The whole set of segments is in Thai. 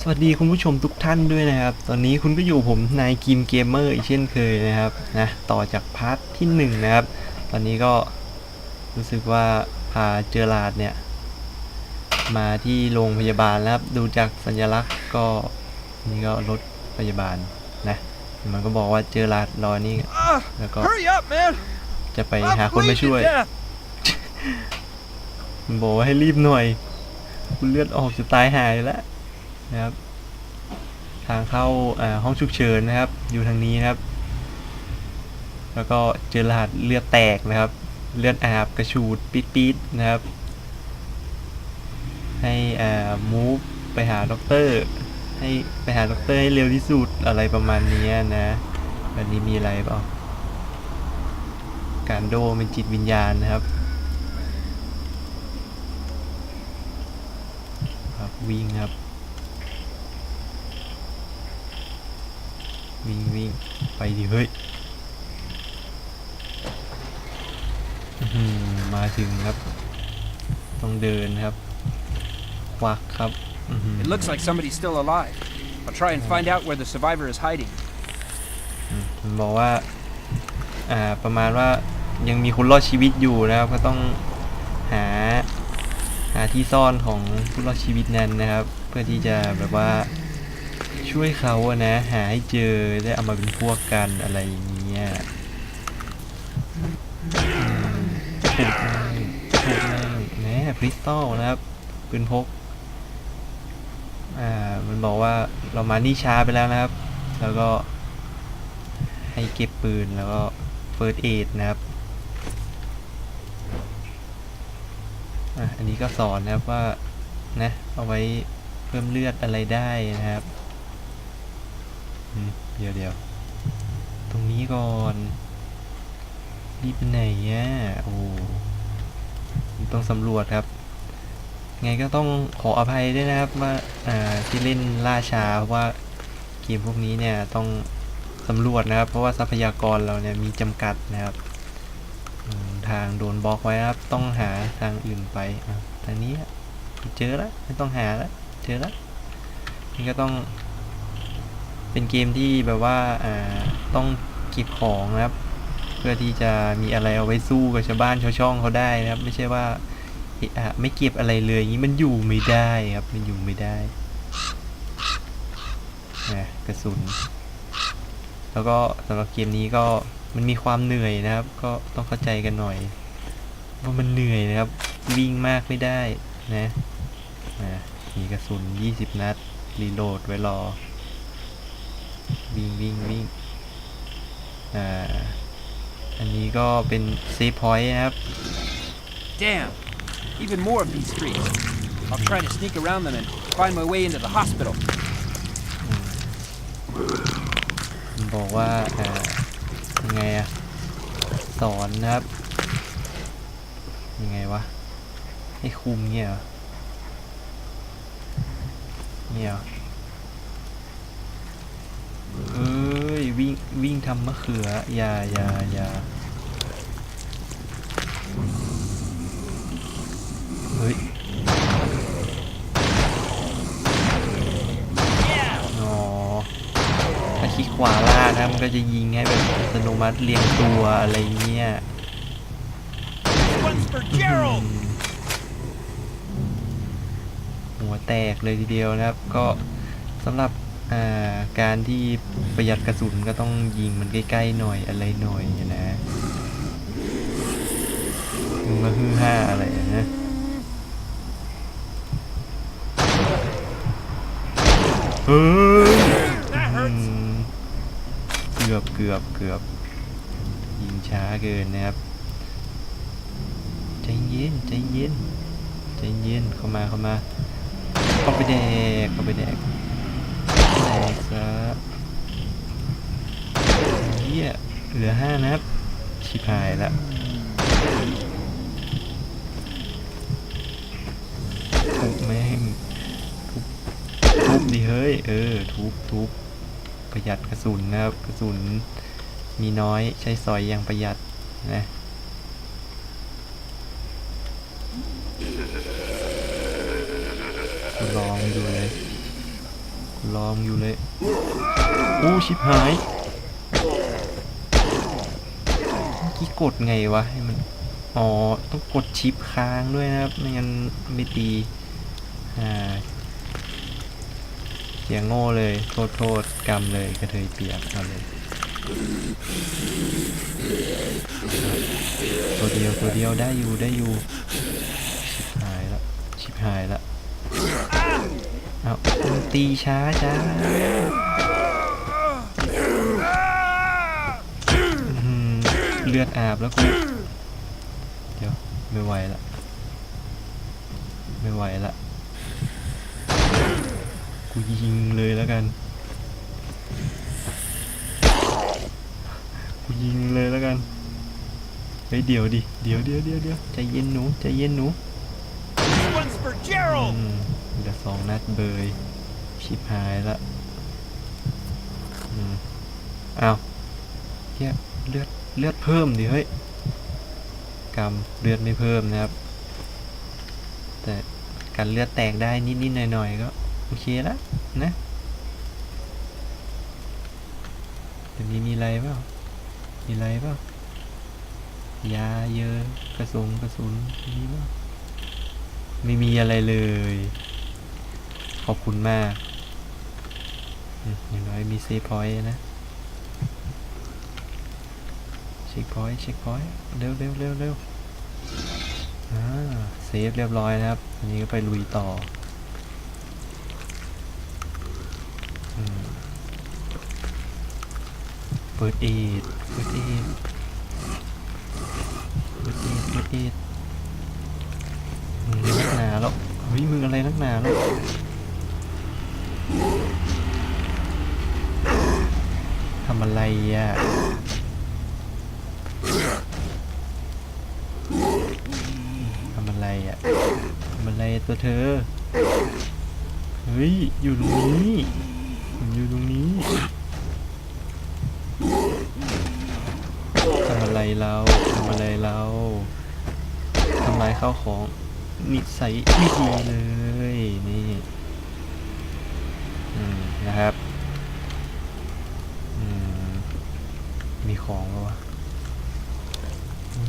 สวัสดีคุณผู้ชมทุกท่านด้วยนะครับ ตอนนี้คุณก็อยู่ผมนายกิมเกมเมอร์อีกเช่นเคยนะครับนะต่อจากพาร์ทที่หนึ่งนะครับ ตอนนี้ก็รู้สึกว่าพาเจอราดเนี่ย มาที่โรงพยาบาลแล้วครับดูจากสัญลักษณ์ก็นี่ก็รถพยาบาลนะมันก็บอกว่าเจอราดรอนี่ Ah, แล้วก็ hurry up, man. จะไป I'm หาคนมา bleeding ช่วย to death. มันบอกว่าให้รีบหน่อย คุณเลือดออกจะตายหายแล้วนะครับ ทางเข้าห้องฉุกเฉินนะครับ อยู่ทางนี้นะครับ แล้วก็เจอรหัสเลือดแตกนะครับ เลือดอาบกระชูดปิดปิดๆนะครับ ให้อ่ามูฟไปหาด็อกเตอร์ให้ไปหาด็อกเตอร์ให้เร็วที่สุดอะไรประมาณนี้นะวันนี้มีอะไรเปล่าการโดเป็นจิตวิญญาณนะครับ ครับ วิ่งครับ วิ่งวิ่งไปดิเฮ้ยอื้อหือมาถึงครับ ต้องเดินครับควักครับอื้อหือ It looks like somebody's still alive. I'll try and find out where the survivor is hiding. มันบอกว่า อ่า ประมาณว่ายังมีคนรอดชีวิตอยู่นะครับ ก็ต้องหาหา ที่ซ่อนของผู้รอดชีวิตนั้นนะครับ เพื่อที่จะแบบว่าช่วยเขาอะนะ หาให้เจอได้เอามาเป็นพวกกันอะไรอย่างเงี้ยอืมถูกแม่งถูกแม่งแหมคริสตัลนะครับปืนพกอ่ามันบอกว่าเรามานี่ช้าไปแล้วนะครับ แล้วก็ให้เก็บปืนแล้วก็เฟิร์สเอดนะครับ อะอันนี้ก็สอนนะครับว่านะเอาไว้เพิ่มเลือดอะไรได้นะครับเดี๋ยวเดี๋ยวตรงนี้ก่อนรีบไปไหนอะโอ้ต้องสำรวจครับ ไงก็ต้องขออภัยด้วยนะครับว่าอ่าที่เล่นล่าช้าเพราะว่าเกมพวกนี้เนี่ยต้องสำรวจนะครับ เพราะว่าทรัพยากรเราเนี่ยมีจำกัดนะครับ ทางโดนบล็อกไว้ครับ ต้องหาทางอื่นไปอะทางนี้เจอแล้วไม่ต้องหาแล้วเจอแล้วนี่ก็ต้องเป็นเกมที่แบบว่าอ่าต้องเก็บของนะครับ เพื่อที่จะมีอะไรเอาไว้สู้กับชาวบ้านชาวช่องเขาได้นะครับ ไม่ใช่ว่าอะอะไม่เก็บอะไรเลยอย่างนี้มันอยู่ไม่ได้ครับ มันอยู่ไม่ได้นะกระสุน แล้วก็สำหรับเกมนี้ก็ มันมีความเหนื่อยนะครับ ก็ต้องเข้าใจกันหน่อยว่ามันเหนื่อยนะครับ วิ่งมากไม่ได้นะนะมีกระสุน 20 นัด รีโหลดไว้รอ วิ่งวิ่งวิ่งอ่าอันนี้ก็เป็นเซฟพอยต์นะครับ Damn. Even more of these streets. I'll try to sneak around them and find my way into the hospital. มันบอกว่าอ่า ยังไงอะสอนนะครับยังไงวะให้คุมเงี้ยเงี้ยเอ้ยวิ่งวิ่งทำมะเขืออย่าอย่าอย่าเฮ้ยอ๋อถ้าคลิกขวาล่านะมันก็จะยิงให้แบบ ตโนมัติเรียงตัวอะไรเงี้ย One's for อื Gerald. มหัวแตกเลยทีเดียวนะครับ ก็สำหรับอ่าการที่ประหยัดกระสุนก็ต้องยิงมันใกล้ๆหน่อยอะไรหน่อยนะมึงมาฮือห้าอะไรนะเฮ้ย That อื hurts. ม เกือบเกือบยิงช้าเกินนะครับ ใจเย็นใจเย็นใจเย็นเข้ามาเข้ามาเข้าไปแดกเข้าไปแดกแดกซะเฮียเหลือห้านะครับชิบหายละทุบแม่งทุบทุบดิเฮ้ย เออ ทุบทุบ ประหยัดกระสุนนะครับกระสุนมีน้อยใช้สอยอย่างประหยัดนะลองอยู่เลยกูลองอยู่เลยอู้ชิบหายเมื่อกี้กดไงวะให้มันอ๋อต้องกดชิปค้างด้วยนะครับไม่งั้นไม่ตีอ่า เสียงโง่เลยโทษโทษกรรมเลยกระเทยเปียกเอาเลยตัวเดียวตัวเดียวได้อยู่ได้อยู่ชิบหายละชิบหายละเอาตีช้าจ้าเลือดอาบแล้วกูเดี๋ยวไม่ไหวละไม่ไหวละ กูยิงเลยแล้วกัน กูยิงเลยแล้วกัน เฮ้ยเดี๋ยวดิ เดี๋ยวเดี๋ยวเดี๋ยวเดี๋ยวใจเย็นหนูใจเย็นหนู This one's for Gerald! อืมเดี๋ยวสองนัดเบยชิบหายละอืมอ้าวเฮียเลือดเลือดเพิ่มดิเฮ้ยกรรมเลือดไม่เพิ่มนะครับ แต่การเลือดแตกได้นิดๆหน่อยๆก็โอเคละนะเดี๋ยวนี้มีอะไรเปล่ามีอะไรเปล่ายาเยอะกระสุนกระสุนมีเปล่าไม่มีอะไรเลย ขอบคุณมากอืมอย่างน้อยมีเซฟพอยต์นะเช็คพอยต์เช็คพอยต์เร็วเร็วเร็วเร็วอ่าเซฟเรียบร้อยนะครับอันนี้ก็ไปลุยต่ออืม เปิดเอดเปิดเอดเปิดเอดเปิดเอดนักหนาแล้วเฮ้ยมึงอะไรนักหนาแล้วทำอะไรอะทำอะไรอะทำอะไรตัวเธอ เฮ้ย อยู่ตรงนี้ผมอยู่ตรงนี้ทำอะไรเราทำอะไรเรา ทำลายข้าของนิสัยไม่ดีเลยนี่นะครับมีของปะวะ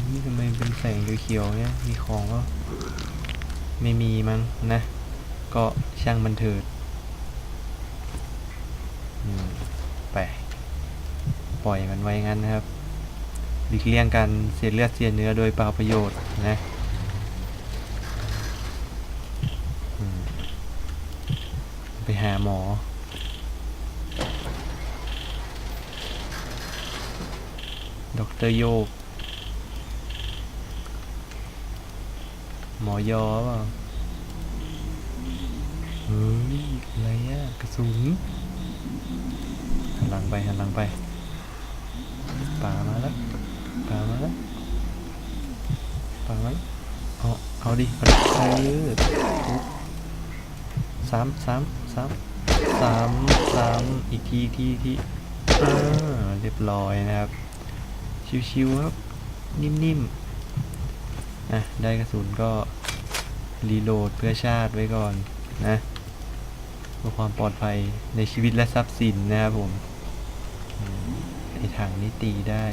นี่ทำไมเป็นแสงเขียวๆเนี่ย มีของก็ไม่มีมั้งนะ ก็ช่างมันเถิดไป ปล่อยมันไว้งั้นนะครับหลีกเลี่ยงการเสียเลือดเสียเนื้อโดยเปล่าประโยชน์นะ หาหมอ ดรโยก หมอยอเปล่าเฮ้ย อะไรอะกระสุนหันหลังไปหันหลังไปป่ามาแล้วป่ามาแล้วป่ามาเอาเอาดิเอาดิเออสามสาม สามสามสามอีกทีอีกทีอีกทีอ่าเรียบร้อยนะครับ ชิวๆครับ นิ่มๆอะได้กระสุนก็ รีโหลดเพื่อชาติไว้ก่อนนะเพื่อความปลอดภัยในชีวิตและทรัพย์สินนะครับผมอืมไอถังนี้ตีได้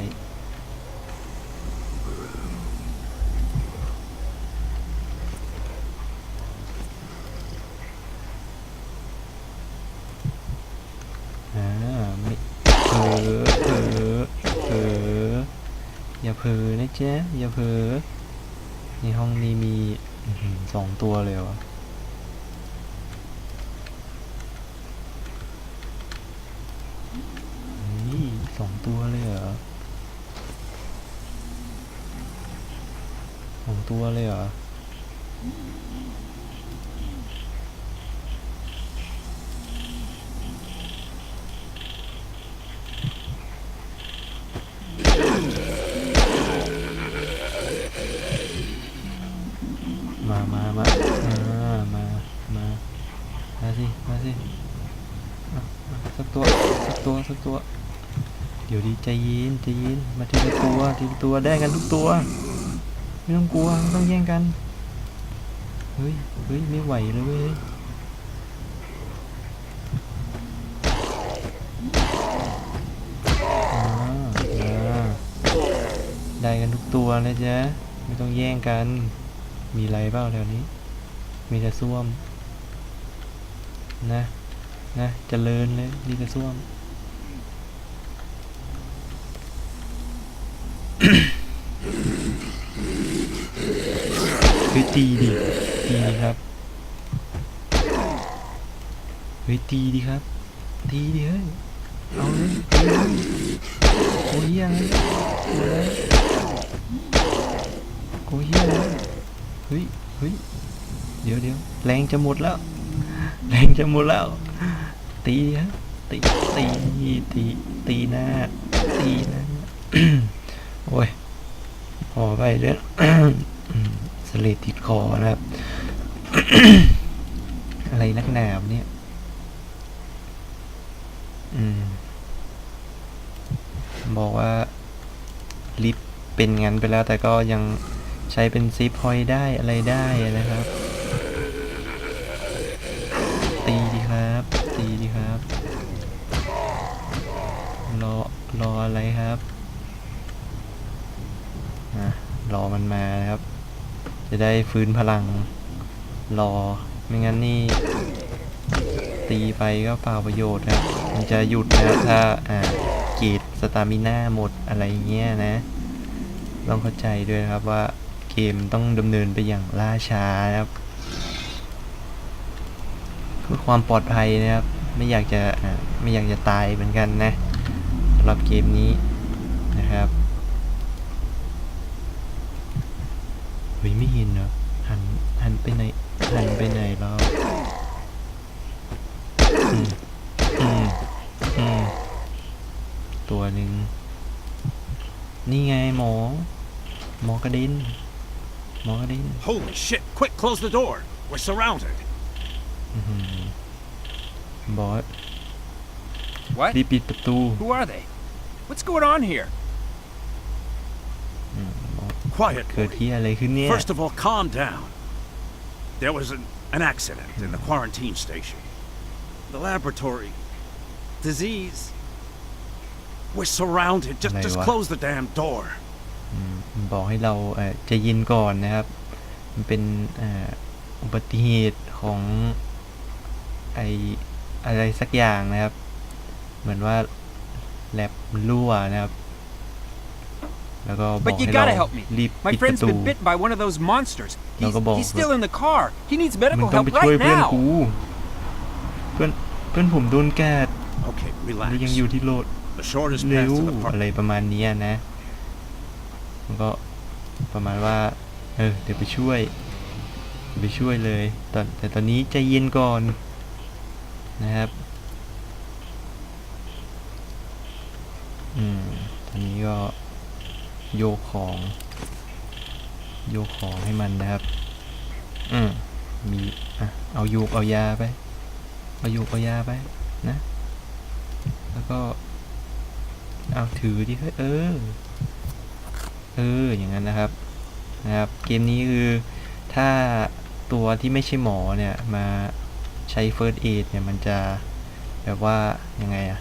เจ๊ะอย่าเผลอในห้องนี้มีสองตัวเลยวะนี่สองตัวเลยเหรอสองตัวเลยเหรอ ว เดี๋ยวดีใจย็นใจย็นมาทีละตัวทีละตัวได้กันทุกตัว ไม่ต้องกลัวไม่ต้องแย่งกันเฮ้ยเฮ้ยไม่ไหวเลยเว้ยได้กันทุกตัวนะจ้ะไม่ต้องแย่งกัน มีไรเปล่าแถวนี้ มีแต่ซ่วม นะ นะจะเลิญเลยมีแต่ซ่วม เฮ้ยตีดิตีดิครับเฮ้ยตีดิครับตีดิเฮ้ยเอาเลยตีเลยโอ้ยยังโอ้ยยังเฮ้ยเฮ้ยเดี๋ยวเดี๋ยวแรงจะหมดแล้ว แรงจะหมดแล้ว ตีดิครับตีตีตีตีหน้าตีหน้าโอ้ยพอไปเรื่อง สเลดติดคอนะครับ อะไรนักหนาวเนี่ย อืม บอกว่า ลิฟเป็นงั้นไปแล้วแต่ก็ยังใช้เป็นซิปพอยได้อะไรได้นะครับ ตีดีครับ ตีดีครับ รอ รออะไรครับอะรอมันมานะครับ จะได้ฟื้นพลังรอ ไม่งั้นนี่ ตีไปก็เปล่าประโยชน์ครับมันจะหยุดนะถ้าอ่าเกรดสตามิน่าหมดอะไรเงี้ยนะ ต้องเข้าใจด้วยครับว่าเกมต้องดำเนินไปอย่างล่าช้านะครับเพื่อความปลอดภัยนะครับ ไม่อยากจะอ่าไม่อยากจะตายเหมือนกันนะสำหรับเกมนี้นะครับ เฮ้ยไม่เห็นเหรอหันหันไปไหนหันไปไหนแล้วอืมอืมอืมตัวหนึ่งนี่ไงหมอ หมอกระเด็นหมอกระเด็น Holy shit! Quick, close the door. We're surrounded. อื้อหือบอส What? รีบปิดประตู Who are they? What's going on here? อืมบอส Quiet, เกิด boy. ที่อะไรขึ้นเนี่ย First of all, calm down. There was an, an accident in the quarantine station. The laboratory. Disease. We're surrounded. Just, just Này quá. close the damn door. อืมบอกให้เราเอ่อใจะเย็นก่อนนะครับ มันเป็นเอ่ออุบัติเหตุของไออะไรสักอย่างนะครับ เหมือนว่าแลบมันรั่วนะครับ แล้วก็บอก But you ให้เรา gotta help me. รีบ My ปิดประ friend's ตู been bit by one of those monsters. Nó He's, có bò he's rồi. still in the car. He needs มึ medical งต้อง help ไปช่วย right เพื่อน now. กูเพื่อนเพื่อนผมโดนกัด Okay, หรือ relax. ยังอยู่ที่โลด The shortest เร็ path ว to the อะ park. ไรประมาณเนี้ยนะมันก็ประมาณว่า เออ เดี๋ยวไปช่วยไปช่วยเลยตอนแต่ตอนนี้ใจเย็นก่อนนะครับ อืม ตอนนี้ก็ โยกของ โยกของให้มันนะครับ อืมมีอะเอาโยกเอายาไป เอาโยกเอายาไปนะ แล้วก็ เอาถือดิเฮ้ยเออ เออ อย่างนั้นนะครับ นะครับ เกมนี้คือถ้าตัวที่ไม่ใช่หมอเนี่ยมาใช้ First Aid เนี่ยมันจะแบบว่ายังไงอะ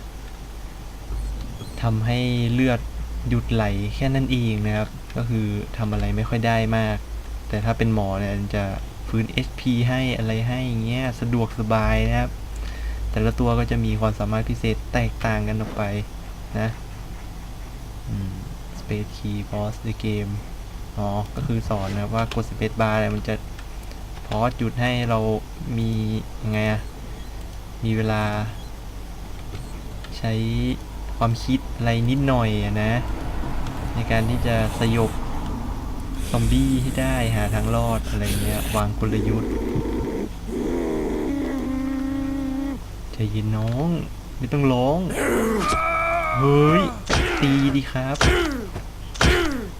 ทำให้เลือด หยุดไหลแค่นั้นเองนะครับ ก็คือทำอะไรไม่ค่อยได้มาก แต่ถ้าเป็นหมอเนี่ยจะฟื้น HP ให้อะไรให้อย่างเงี้ยสะดวกสบายนะครับ แต่ละตัวก็จะมีความสามารถพิเศษแตกต่างกันออกไปนะอืม Space Key Pause the game อ๋อก็คือสอนนะว่ากด Space Bar เนี่ยมันจะพอสหยุดให้เรามียังไงอะมีเวลาใช้ ความคิดอะไรนิดหน่อยนะ ในการที่จะสยบซอมบี้ให้ได้หาทางรอดอะไรเงี้ย วางกลยุทธ์ใจเย็นน้อง ไม่ต้องร้อง เฮ้ย ตีดีครับ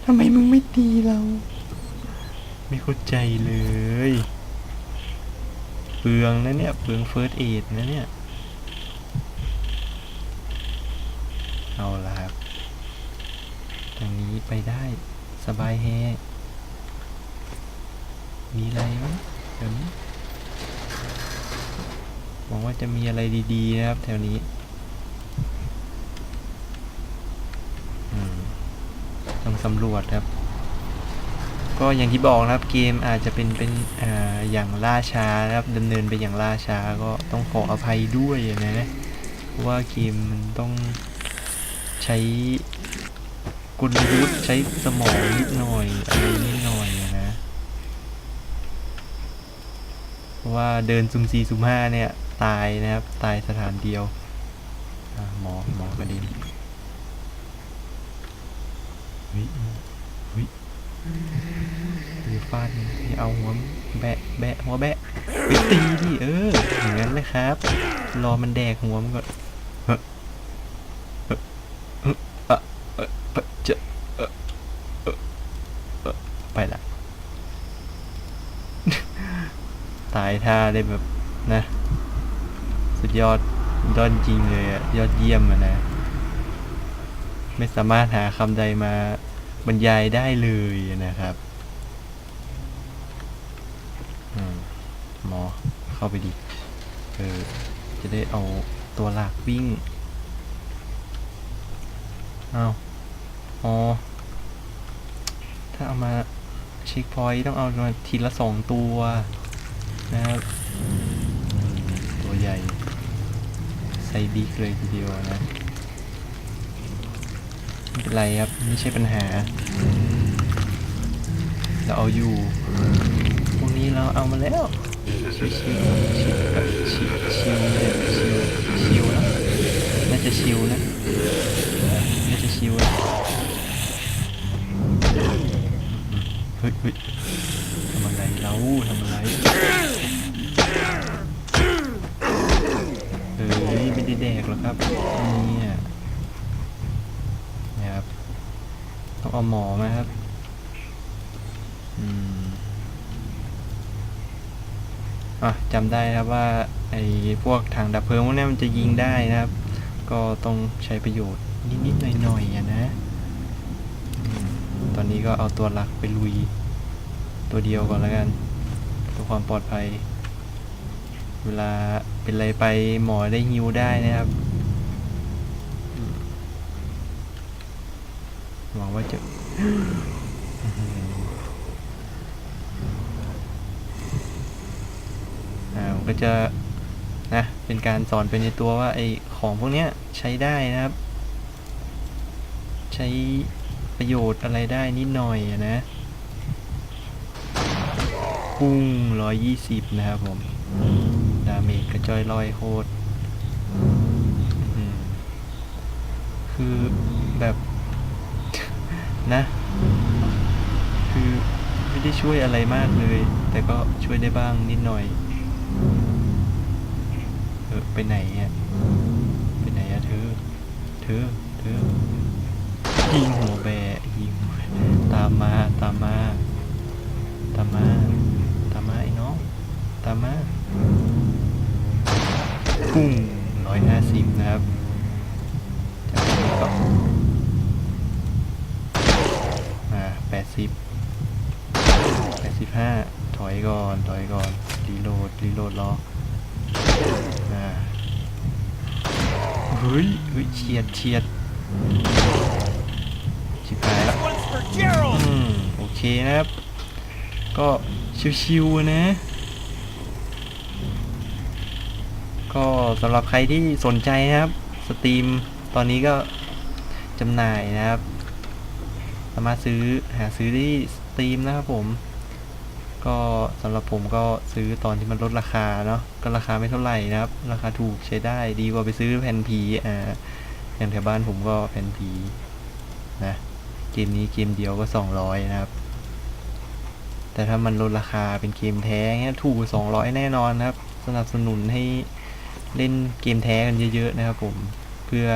ทำไมมึงไม่ตีเรา ไม่เข้าใจเลย เปลืองนะเนี่ย เปลืองเฟิร์สเอดนะเนี่ย เอาละครับทางนี้ไปได้สบายแฮมีอะไรไหมแถวนี้หวังว่าจะมีอะไรดีๆนะครับ แถวนี้ต้องสำรวจครับ ก็อย่างที่บอกนะครับเกมอาจจะเป็นเป็นออย่างล่าช้านะครับดำเนินไปอย่างล่าช้าก็ต้องขออภัยด้วยนะเพราะว่าเกมมันต้อง ใช้กลยุทธ์ใช้สมองนิดหน่อยอะไรนิดหน่อยนะเพราะว่าเดินซุ่มสี่ซุ่มห้าเนี่ย ตายนะครับ ตายสถานเดียวหมอหมอกระเด็นเฮ้ยเฮ้ยหรือฟาดมันให้เอาหัวแบะแบะหัวแบะไปตีดิเอออย่างนั้นเลยครับ รอมันแดกหัวมันก่อนเฮ้อเฮ้อเฮ้ออะเออเออเจอเออเออเออ ไปละ ตายท่าได้แบบนะ สุดยอดยอดจริงเลยอะยอดเยี่ยมอะนะ ไม่สามารถหาคำใดมาบรรยายได้เลยนะครับอหมอเข้าไปดิเออจะได้เอาตัวหลักวิ่งเอาอ๋อ ถ้าเอามา เช็คพอยต์ต้องเอามาทีละสองตัวนะครับตัวใหญ่ไซบิ๊กเลยทีเดียวนะไม่เป็นไรครับ ไม่ใช่ปัญหา เราเอาอยู่พวกนี้เราเอามาแล้วชิวๆชิวชิวชิวเลยชิวชิวนะน่าจะชิวนะน่าจะชิวนะ เฮ้ยเฮ้ยทำอะไรเราทำอะไรเฮ้ยไม่ได้แดกหรอกครับเนี่ยนะครับต้องเอาหมอมาครับอืมอะจำได้ครับว่าไอ้พวกถังดับเพลิงพวกนี้มันจะยิงได้นะครับ ก็ต้องใช้ประโยชน์นิดๆหน่อยๆนะ อนนี้ก็เอาตัวหลักไปลุย ตัวเดียวก่อนแล้วกันเพื่อความปลอดภัย เวลาเป็นอะไรไปหมอได้ฮิวได้นะครับ หวังว่าจะอ่าก็จะนะเป็นการสอนไปในตัวว่าไอของพวกเนี้ยใช้ได้นะครับ ใช้ ประโยชน์อะไรได้นิดหน่อยนะปุ้งร้อยยี่สิบนะครับผม ดาเมจกระจอยลอยโคตรคือแบบนะ คือไม่ได้ช่วยอะไรมากเลย แต่ก็ช่วยได้บ้างนิดหน่อย เออไปไหนอะ ไปไหนอะเธอ เธอ เธอ ยิงหัวแบะยิงหัวตามมาตามมาตามมาตามมาไอ้น้องตามมาปุ้งร้อยห้าสิบนะครับจากนั้ก็อ่าแปดสิบแปดสิบห้าถอยก่อนถอยก่อนรีโหลดรีโหลดรออ่าเฮ้ยเฮ้ยเฉียดเฉียด เคนะครับ ก็ชิวๆนะ ก็สำหรับใครที่สนใจนะครับ สตรีมตอนนี้ก็จำหน่ายนะครับ สามารถซื้อหาซื้อที่สตรีมนะครับผม ก็สำหรับผมก็ซื้อตอนที่มันลดราคาเนาะก็ราคาไม่เท่าไหร่นะครับ ราคาถูกใช้ได้ดีกว่าไปซื้อแผ่นผีอ่าอย่างแถวบ้านผมก็แผ่นผีนะเกมนี้เกมเดียวก็ 200 นะครับ แต่ถ้ามันลดราคาเป็นเกมแท้เงี้ยถูกกว่า200แน่นอนนะครับ สนับสนุนให้เล่นเกมแท้กันเยอะๆนะครับผมเพื่อ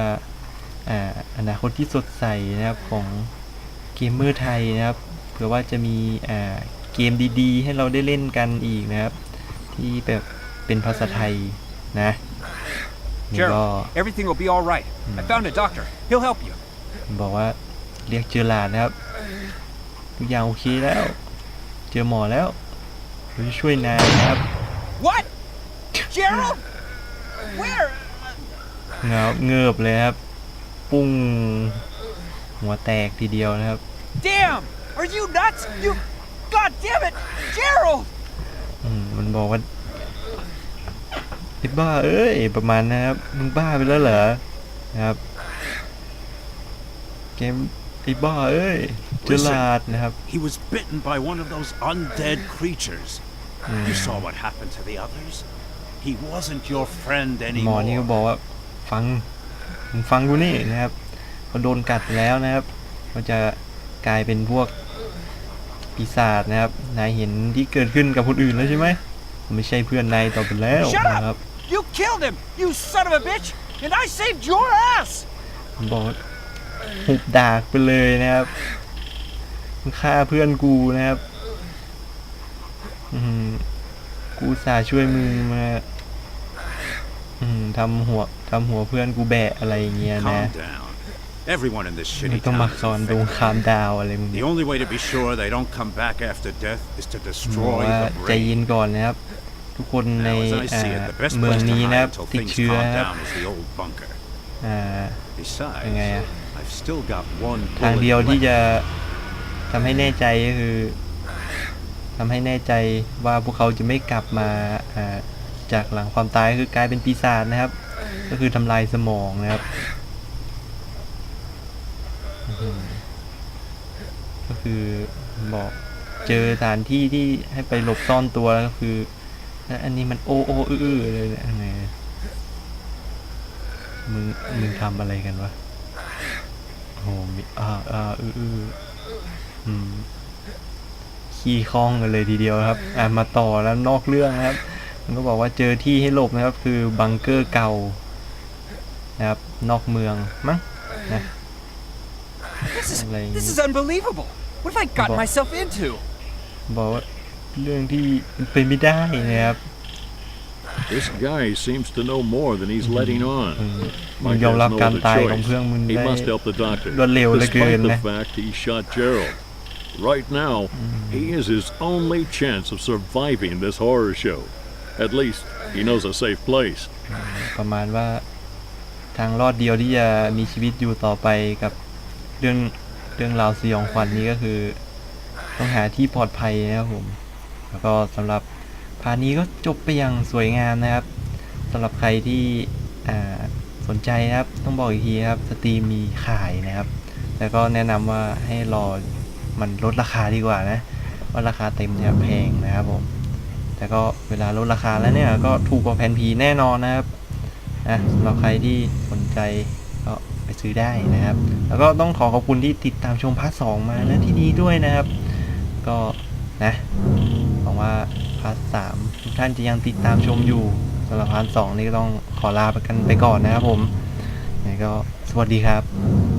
อ่าอนาคตที่สดใสนะครับของเกมเมอร์ไทยนะครับเผื่อว่าจะมีอ่าเกมดีๆ ให้เราได้เล่นกันอีกนะครับ ที่แบบเป็นภาษาไทยนะนี่ก็ Gerald, everything will be all right. I found a doctor. He'll help you. บอกว่าเรียกเจอหลานนะครับทุกอย่างโอเคแล้วเจอหมอแล้วเราจะช่วยนายนะครับ What? Gerald? Where? เงาเงือบเลยครับ ปุ้ง หัวแตกทีเดียวนะครับ Damn! Are you nuts? You. God damn it! Gerald! อืมมันบอกว่าไอ้บ้าเอ้ยประมาณนะครับมึงบ้าไปแล้วเหรอนะครับ เกมไอ้บ้าเอ้ย เจลาดนะครับ He was bitten by one of those undead creatures. Hmm. You saw what happened to the others. He wasn't your friend หมอนี่ก็ anymore. บอกว่าฟังมึงฟังกูนี่นะครับพอโดนกัดแล้วนะครับก็จะกลายเป็นพวกปีศาจนะครับ นายเห็นที่เกิดขึ้นกับคนอื่นแล้วใช่ไหมไม่ใช่เพื่อนนายต่อไปแล้ว Shut up! นะครับ You killed him, you son of a bitch! And I saved your ass! ผมบอกว่าหุบดากไปเลยนะครับมึง ฆ่าเพื่อนกูนะครับอืมกูอุตสาห์ช่วยมึงมาอืมทำหัวทำหัวเพื่อนกูแบะอะไรอย่างเงี้ยนะ Calm down. Everyone in this ไม่ shitty ต้อง town มา is สอนดู infected. คามดาวอะไรมึง The เนี่ย only way to be sure they don't come back after death is to บอก destroy ว่า the ใจเย็น brain. ก่อนนะครับ ทุกคนใน Now, as I อ่า see it, the best เมือง place to นี้นะครับ hide until ติด things เชื้อ calm นะครับ down is the old bunker. อ่า Besides, Ngay à? I've still got one ทาง bullet เดียวที่ left. จะ ทำให้แน่ใจก็คือทำให้แน่ใจว่าพวกเขาจะไม่กลับมาจากหลังความตายคือกลายเป็นปีศาจนะครับ ก็คือทำลายสมองนะครับก็คือบอกเจอสถานที่ที่ให้ไปหลบซ่อนตัวแล้วก็คือแล้วอันนี้มันโอโออื้ออื้อเลยนี่ยยังไงมึงมึงทำอะไรกันวะโอ้โหมีอ่าอ่าอื้อ ขี้คล้องกันเลยทีเดียวครับ อ่ามาต่อแล้วนอกเรื่องนะครับ มันก็บอกว่าเจอที่ให้หลบนะครับ คือบังเกอร์เก่า นะครับ นอกเมืองมั้งนะ This is. Like- This is unbelievable! What have I gotten Bon. myself into? บอกว่าเรื่องที่เป็นไม่ได้นะครับ This guy seems to know more than he's letting อื on. มมึง Mike ยอม has รับ no การ other ตายของ choice. เพื่อนมึง He ได้ must help the doctor. รวดเร็วเหลือเกิน Despite นะ the fact he shot Gerald. Right now, he is his only chance of surviving this horror show. At least, he knows a safe place. ประมาณว่าทางรอดเดียวที่จะมีชีวิตอยู่ต่อไปกับเรื่องเรื่องราวสยองขวัญนี้ก็คือ ต้องหาที่ปลอดภัยนะครับผม แล้วก็สำหรับพาร์ทนี้ก็จบไปอย่างสวยงามนะครับสำหรับใครที่สนใจนะครับ ต้องบอกอีกทีครับสตรีมมีขายนะครับ แล้วก็แนะนำว่าให้รอ มันลดราคาดีกว่านะว่าราคาเต็มเนี่ยแพงนะครับผมแต่ก็เวลาลดราคาแล้วเนี่ยก็ถูกกว่าแผ่นพีแน่นอนนะครับนะสำหรับใครที่สนใจก็ไปซื้อได้นะครับ แล้วก็ต้องขอขอบคุณที่ติดตามชมพาร์ทสองมาณที่นี้ด้วยนะครับ ก็นะหวังว่าพาร์ทสามทุกท่านจะยังติดตามชมอยู่สำหรับพาร์ทสองนี่ก็ต้องขอลาไปกันไปก่อนนะครับผมยังไงก็สวัสดีครับ